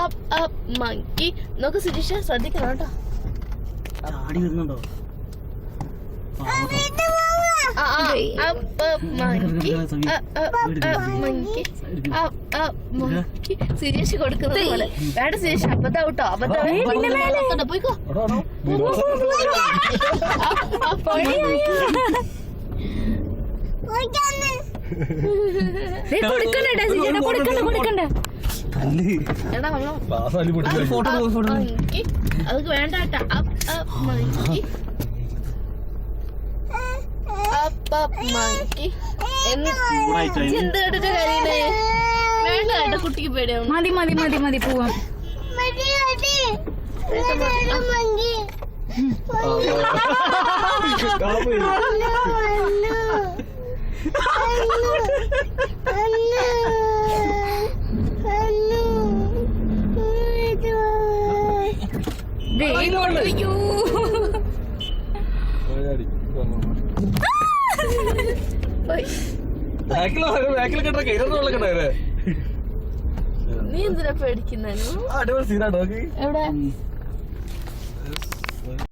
Up up monkey നോക്ക് സുജീഷ ശ്രദ്ധിക്കണം കേട്ടോ. ചാടി വരുന്നുണ്ടോ? ആ, ആ, up, up, monkey. Up, up, up, monkey. Up, up, monkey. Suresh കൊടുക്കുന്നത് പോലെ. വേണ്ട സുരേഷ് അബദ്ധം കേട്ടോ അബദ്ധം പോയിക്കോ. കൊടുക്കണ്ടേ സിജേട്ടാ കൊടുക്കണ്ട കൊടുക്കണ്ട. അതൊക്കെ വേണ്ട up up monkey. Up up monkey. എന്ന് ചൂടായിട്ടായി എന്ത് കേട്ടിട്ട് കാര്യല്ലേ വേണ്ട കേട്ടോ കുട്ടിക്ക് പേടിയാവും മതി മതി മതി മതി പോവാം. ദേ, അയ്യോ നീ എന്തിനാ പേടിക്കുന്നു? അടിപൊളി സീനാട്ടോ എവിടെ?